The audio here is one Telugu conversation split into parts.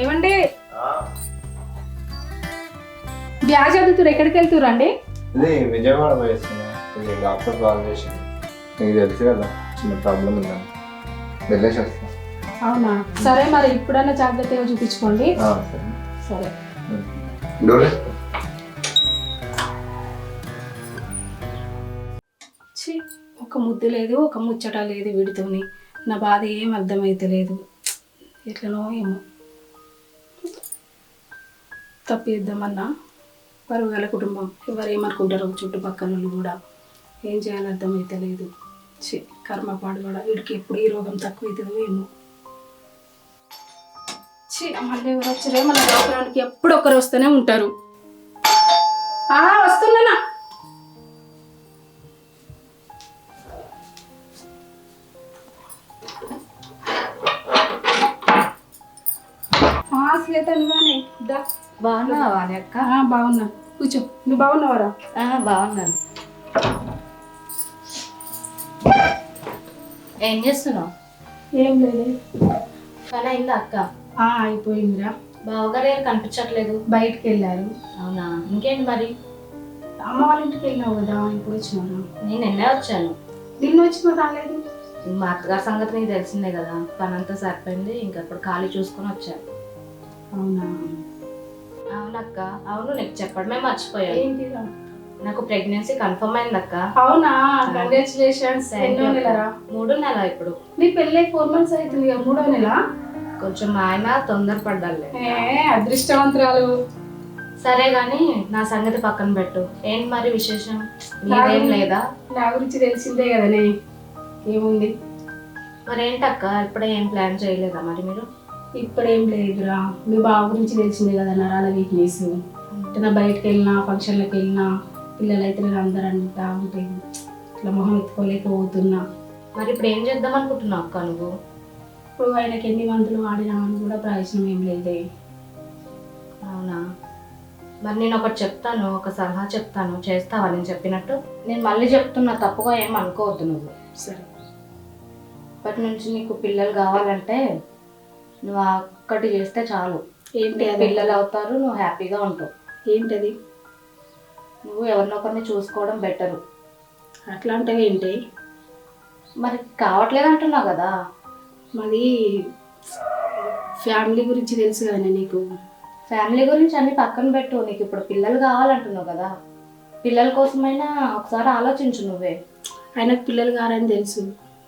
ఏమండి బ్యాగ్ చదువుతురు ఎక్కడికి వెళ్తురు అండి? ఇది విజయవాడ పోయేస్తున్నా ఇది డాక్టర్ కాల్ చేసింది నీకు తెలుసు కదా చిన్న ప్రాబ్లం ఉందని. వెళ్ళేసి వస్తా అవునా? సరే మరి ఇప్పుడైనా జాగ్రత్తగా చూపించుకోండి. సరే. డోర్ ఒక ముద్దు లేదు ఒక ముచ్చట లేదు వీడితోని. నా బాధ ఏం అర్థమైతే లేదు ఎట్లనో ఏమో. తప్పిద్దామన్నా పరువుగల కుటుంబం ఎవరు ఏమనుకుంటారు చుట్టుపక్కల వాళ్ళు కూడా ఏం చేయాలో అర్థమైతే లేదు. ఛీ, కర్మ పాడు కూడా వీడికి ఎప్పుడు ఈ రోగం తక్కువ అవుతుందో ఏమో మళ్ళీ ఎవరు వచ్చారే మన లోపలానికి ఎప్పుడు ఒకరు వస్తూనే ఉంటారు. ఆ, వస్తున్నానా? ఆ, శ్వేత నువ్వానే దా. బాగున్నావా అని అక్క ఆ, బాగున్నా. కూర్చో. నువ్వు బాగున్నావరా? బాగున్నాను. ఏం చేస్తున్నావు? ఏం లేదే. పని అయిందా అక్క? అయిపోయిందిరా. బావగారు ఏం కనిపించట్లేదు. బయటికి వెళ్ళారు అవునా? ఇంకేంటి మరి? అమ్మ వాళ్ళ ఇంటికి వెళ్ళావు కదా ఇప్పుడు వచ్చినారా నేను నిన్నే వచ్చాను. నిన్న వచ్చిన రాలేదు. మా అత్తగారి సంగతి నీకు తెలిసిందే కదా. పని అంతా సరిపోయింది ఇంకా ఇప్పుడు ఖాళీ చూసుకొని వచ్చాను అవునా? అవునక్క. అవును నీకు చెప్పడమే మర్చిపోయాను. ఏంటిరా నాకు ప్రెగ్నెన్సీ కన్ఫర్మ్ అయింది అక్క అవునా కంగ్రాచులేషన్స్ ఎన్నో నెలరా మూడు నెల ఇప్పుడు. నీ పెళ్ళి ఫోర్ మంత్స్ అవుతుంది కదా మూడో నెల? కొంచెం మా ఆయన తొందరపడ్డాలే ఏ అదృష్టవంతురాలు. సరే గాని నా సంగతి పక్కన పెట్టు. ఏంటి మరి విశేషం? నీదేం లేదా? నా గురించి తెలిసిందే కదనే. ఏముంది? మరి ఏంటక్క ఇప్పుడే ఏం ప్లాన్ చేయలేదా మరి మీరు? ఇప్పుడేం లేదురా. మీ బావ గురించి తెలిసిందే కదా నరాల వీక్నెస్ నా బయటకు వెళ్ళినా ఫంక్షన్లకు వెళ్ళినా పిల్లలు అయితే నేను అందరూ అంటా ఉంటే ఇట్లా మొహం ఎత్తుకోలేకపోతున్నా. మరి ఇప్పుడు ఏం చేద్దాం అనుకుంటున్నావు అక్క నువ్వు? ఇప్పుడు ఆయనకి ఎన్ని మందులు వాడినా అని కూడా ప్రయోజనం ఏం లేదే. అవునా? మరి నేను ఒకటి చెప్తాను ఒక సలహా చెప్తాను. చేస్తావా నేను చెప్పినట్టు? నేను మళ్ళీ చెప్తున్నా తప్పుగా ఏం అనుకోవద్దు నువ్వు. సరే. ఇప్పటి నుంచి నీకు పిల్లలు కావాలంటే నువ్వు ఒక్కటి చేస్తే చాలు. ఏంటి పిల్లలు అవుతారు నువ్వు హ్యాపీగా ఉంటావు ఏంటది? నువ్వు ఎవరినొకరిని చూసుకోవడం బెటరు. అట్లా అంటే ఏంటి? మరి కావట్లేదు అంటున్నావు కదా. మాది ఫ్యామిలీ గురించి తెలుసు కదా నీకు? ఫ్యామిలీ గురించి అన్ని పక్కన పెట్టు. నీకు ఇప్పుడు పిల్లలు కావాలంటున్నావు కదా. పిల్లల కోసమైనా ఒకసారి ఆలోచించు నువ్వే. ఆయనకు పిల్లలు కారని తెలుసు.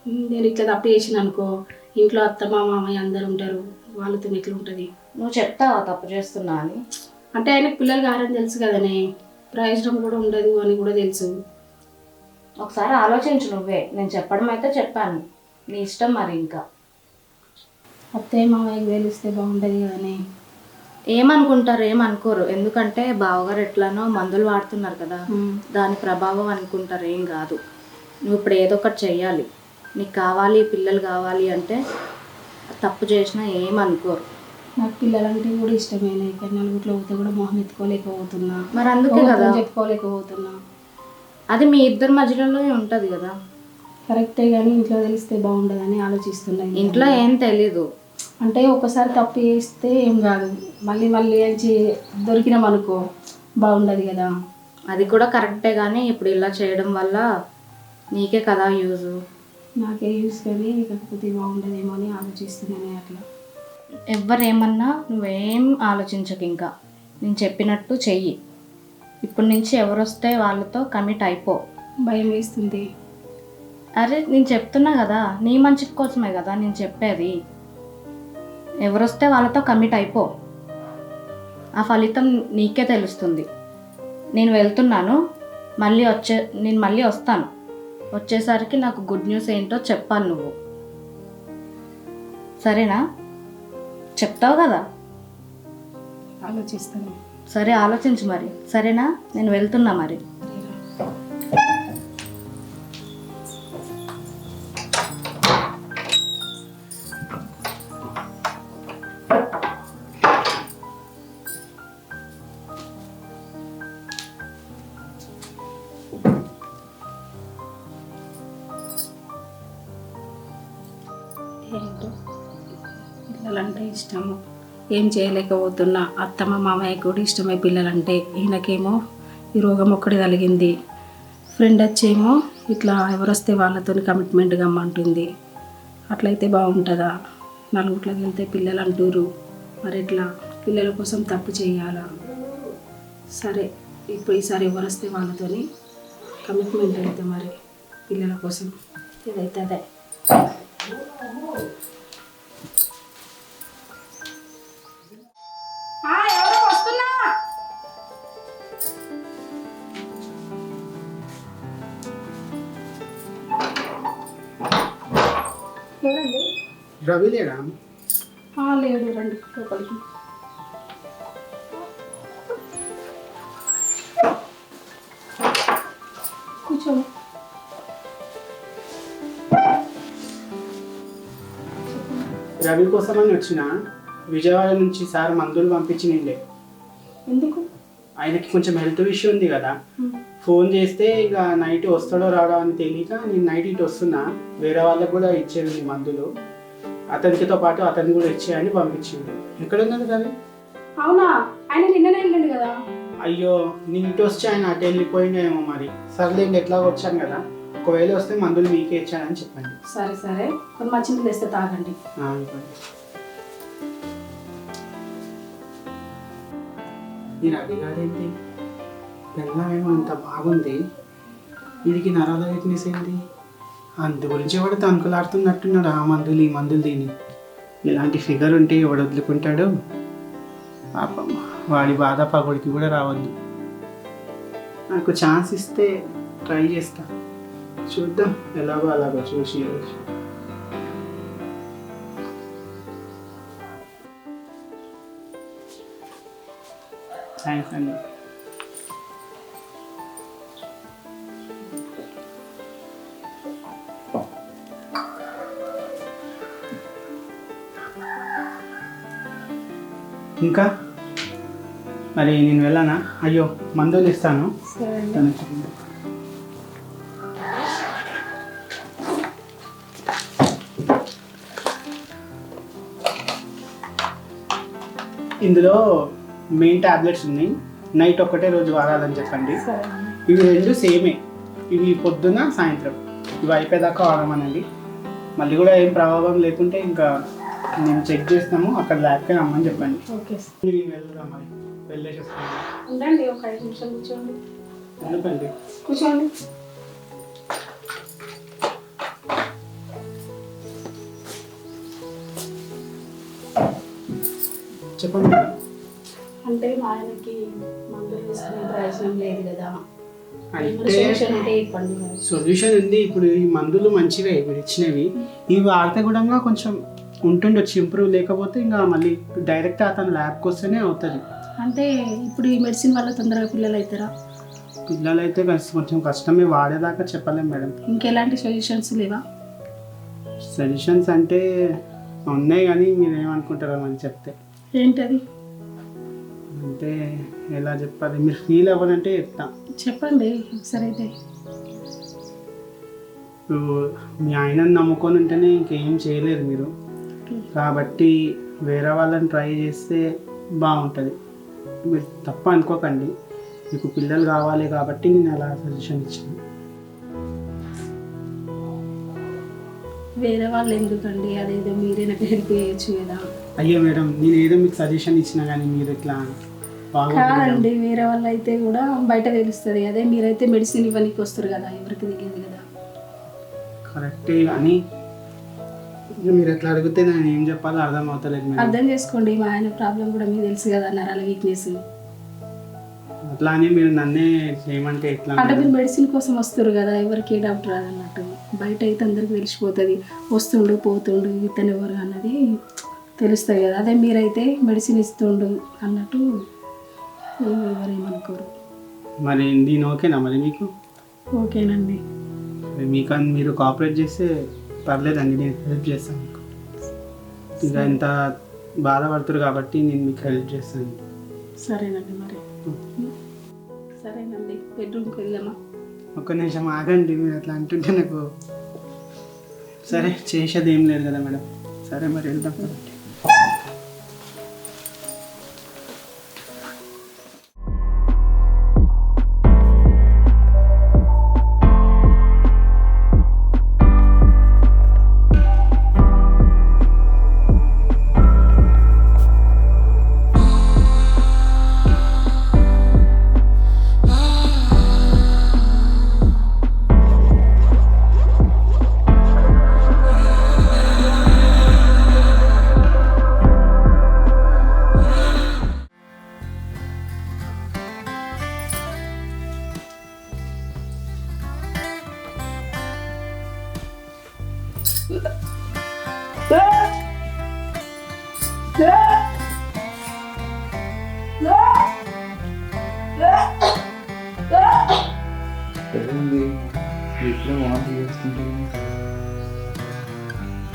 నేను ఇట్లా తప్పు చేసిన అనుకో ఇంట్లో అత్తమ్మ మామయ్య అందరు ఉంటారు. వాళ్ళతో ఎట్లా ఉంటుంది నువ్వు చెప్తావా తప్పు చేస్తున్నా అని? అంటే ఆయనకు పిల్లలు కారని తెలుసు కదనే. ప్రయోజనం కూడా ఉండదు అని కూడా తెలుసు. ఒకసారి ఆలోచించు నువ్వే. నేను చెప్పడం అయితే చెప్పాను. నీ ఇష్టం మరి ఇంకా. అత్తయ్య మామయ్యకి తెలిస్తే బాగుంటుంది కదనే. ఏమనుకుంటారు ఏమనుకోరు. ఎందుకంటే బావగారు ఎట్లానో మందులు వాడుతున్నారు కదా. దాని ప్రభావం అనుకుంటారు. ఏం కాదు. నువ్వు ఇప్పుడు ఏదో ఒకటి చెయ్యాలి. నీకు కావాలి పిల్లలు కావాలి అంటే తప్పు చేసినా ఏమనుకోరు నాకు పిల్లలంటే కూడా ఇష్టమైన నలుగురిలో పోతే కూడా మొహం ఎత్తుకోలేకపోతున్నా. మరి అందుకే కదా. చెప్పుకోలేకపోతున్నా. అది మీ ఇద్దరి మధ్యలోనే ఉంటుంది కదా. కరెక్టే కానీ ఇంట్లో తెలిస్తే బాగుండదని ఆలోచిస్తున్నా ఇంట్లో ఏం తెలీదు. అంటే ఒకసారి తప్పు చేస్తే ఏం కాదు. మళ్ళీ మళ్ళీ అని దొరికినాం అనుకో బాగుండదు కదా. అది కూడా కరెక్టే కానీ ఇప్పుడు ఇలా చేయడం వల్ల నీకే కదా యూజ్. నాకే యూస్ కానీ కాకపోతే బాగుండదేమో అని ఆలోచిస్తున్నాను అట్లా. ఎవరేమన్నా నువ్వేం ఆలోచించకు ఇంకా. నేను చెప్పినట్టు చెయ్యి. ఇప్పటి నుంచి ఎవరొస్తే వాళ్ళతో కమిట్ అయిపో. భయం వేస్తుంది. అరే నేను చెప్తున్నా కదా నీ మంచి కోసమే కదా నేను చెప్పేది. ఎవరొస్తే వాళ్ళతో కమిట్ అయిపో. ఆ ఫలితం నీకే తెలుస్తుంది. నేను వెళ్తున్నాను మళ్ళీ వచ్చే నేను మళ్ళీ వస్తాను. వచ్చేసరికి నాకు గుడ్ న్యూస్ ఏంటో చెప్పాలి నువ్వు. సరేనా? చెప్తావు కదా? ఆలోచిస్తాను. సరే ఆలోచించు మరి. సరేనా? నేను వెళ్తున్నా మరి. ఏంటో పిల్లలంటే ఇష్టము. ఏం చేయలేకపోతున్నా. అత్తమ్మ మామయ్య కూడా ఇష్టమే పిల్లలంటే. ఈయనకేమో ఈ రోగం ఒక్కటి కలిగింది. ఫ్రెండ్ వచ్చేమో ఇట్లా ఎవరొస్తే వాళ్ళతో కమిట్మెంట్ గమ్మంటుంది అట్లయితే బాగుంటుందా? నలుగుట్లోకి వెళ్తే పిల్లలు అంటురు మరి ఎట్లా? పిల్లల కోసం తప్పు చేయాలా? సరే ఇప్పుడు ఈసారి ఎవరొస్తే వాళ్ళతోని కమిట్మెంట్ అయితే మరి పిల్లల కోసం. ఏదైతే అదే. రవి లేడా? లేడు రండి లోపలికి. రవి కోసమని వచ్చిన విజయవాడ నుంచి సార్ మందులు పంపించి నిండే ఎందుకు? ఆయనకి కొంచెం హెల్త్ ఇష్యూ ఉంది కదా. ఫోన్ చేస్తే ఇక నైట్ వస్తాడో రాడో అని తెలియక నేను నైట్ ఇటు వస్తున్నా. వేరే వాళ్ళకి కూడా ఇచ్చేది మందులు. అతనికితో పాటు అతన్ని కూడా ఇచ్చేయని పంపించింది ఎక్కడ ఉన్నది రవి? అవునా? ఆయన నిన్ననే వెళ్ళండి కదా? అయ్యో నేను ఇటు వచ్చి ఆయన అటు వెళ్ళిపోయిండేమో మరి. సర్లేండి ఎట్లా వచ్చాను కదా. ఒకవేళ వస్తే మందులు మీకే ఇచ్చానని చెప్పండి. సరే సరే. కొన్ని మంచినీళ్ళు తెస్తే తాగండి. ఆ, ఇవ్వండి. ఈ రవి గారేంటి? పిల్లమేమో ఇంత బాగుంది. వీడికి నరాల వీక్నెస్ ఏంటి? అందు గురించి ఎవడు తణుకులాడుతున్నట్టున్నాడు ఆ మందులు ఈ మందులు తిని ఇలాంటి ఫిగర్ ఉంటే ఎవడు వదులుకుంటాడు? పాపం వాడి బాధ పగుడికి కూడా రావద్దు. నాకు ఛాన్స్ ఇస్తే ట్రై చేస్తా. చూద్దాం ఎలాగో అలాగో చూసి ఈరోజు థ్యాంక్స్ అండి ఇంకా మరి నేను వెళ్ళానా అయ్యో మందులు ఇస్తాను ఇందులో మెయిన్ టాబ్లెట్స్ ఉన్నాయి. నైట్ ఒక్కటే రోజు వాడాలని చెప్పండి. ఇవి రెండు సేమే ఇవి పొద్దున సాయంత్రం. ఇవి అయిపోయేదాకా వాడమనండి. మళ్ళీ కూడా ఏం ప్రభావం లేకుంటే ఇంకా మేము చెక్ చేస్తాము. అక్కడ ల్యాబ్కి రమ్మని చెప్పండి. ఓకే మీరు వెళ్దాం మరి వెళ్ళేసి వస్తాను ఉండండి ఒక ఐదు నిమిషాలు కూర్చోండి. ఎందుకండి కూర్చోండి. చెప్పండి. అంటే మా ఆయనకి మందులు వేసుకునే ప్రయోజనం లేదు కదా. అంటే సొల్యూషన్ ఉంది. ఇప్పుడు ఈ మందులు మంచివే మీరు ఇచ్చినవి ఇవి వాడితే కూడా కొంచెం ఉంటుండొచ్చు ఇంప్రూవ్ లేకపోతే ఇంకా మళ్ళీ డైరెక్ట్ అతను ల్యాబ్కి వస్తేనే అవుతుంది. అంటే ఇప్పుడు ఈ మెడిసిన్ వల్ల తొందరగా పిల్లలు అవుతారా పిల్లలు అయితే కొంచెం కష్టమే వాడేదాకా చెప్పలేం మేడం. ఇంకెలాంటి సొల్యూషన్స్ లేవా? సజెషన్స్ అంటే ఉన్నాయి కానీ మీరు ఏమనుకుంటారో అని చెప్తే. ఏంటది? అంటే ఎలా చెప్పాలి? మీరు ఫీల్ అవ్వాలంటే చెప్తా. చెప్పండి ఒకసారి అయితే. ఇప్పుడు మీ ఆయనను నమ్ముకొని ఉంటేనే ఇంకేం చేయలేరు మీరు. కాబట్టి వేరే వాళ్ళని ట్రై చేస్తే బాగుంటుంది. మీరు తప్ప అనుకోకండి. మీకు పిల్లలు కావాలి కాబట్టి నేను అలా సజెషన్ ఇచ్చాను. వేరే వాళ్ళు ఎందుకండి? అదేదో మీరే నాకు హెల్ప్ చేయొచ్చు కదా. అయ్యో మేడం నేను ఏదో మీకు సజెషన్ ఇచ్చినా కానీ మీరు ఇట్లా కాదండి వేరే వాళ్ళు అయితే కూడా బయట తెలుస్తుంది అదే మీరైతే మెడిసిన్ ఇవ్వడానికి వస్తారు కదా ఎవరికి తెలియదు కదా. కరెక్టే కానీ ఇక మీరు ఎట్లా అడిగితే నేను ఏం చెప్పాలో అర్థం అవుతలేదు అర్థం చేసుకోండి మా ఆయన ప్రాబ్లం కూడా మీకు తెలుసు కదా నరాల వీక్నెస్ అట్లా అని మీరు నన్నే చేయమంటే ఎట్లా అంటే? మీరు మెడిసిన్ కోసం వస్తారు కదా ఎవరికి ఏ డాక్టర్ రాదన్నట్టు. బయట అయితే అందరికి తెలిసిపోతుంది వస్తుండు పోతుండు ఇతను ఎవరు అన్నది తెలుస్తుంది కదా. అదే మీరైతే మెడిసిన్ ఇస్తుండు అన్నట్టు ఎవరేమనుకోరు. మరి దీని ఓకేనా మరి మీకు? ఓకేనండి. మీకు మీరు కోఆపరేట్ చేస్తే పర్లేదండి నేను హెల్ప్ చేస్తాను మీకు. ఇంకా ఇంత బాధపడుతున్నారు కాబట్టి నేను మీకు హెల్ప్ చేస్తాను. సరేనండి మరి. బెడ్రూమ్కి వెళ్దామా? ఒక్క నిమిషం ఆగండి మీరు అట్లా అంటుంటే నాకు సరే చేసేది ఏం లేదు కదా మేడం. సరే మరి వెళ్దాం.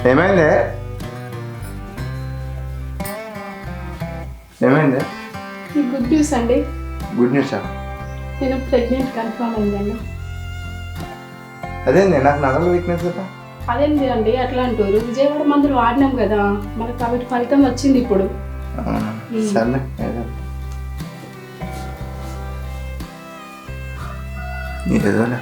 ఏమైంది? ఏమైంది? గుడ్ న్యూస్ అండి. గుడ్ న్యూసా? నేను ప్రెగ్నెంట్ కన్ఫర్మ్ అయిందండి అదేంది నాకు నగల వీక్నెస్ కదా? అదేంటి అండి అట్లా అంటారు. విజయవాడ మందులు వాడినాం కదా మనకు కాబట్టి ఫలితం వచ్చింది ఇప్పుడు? సర్లే ఏదో. ఏదోలే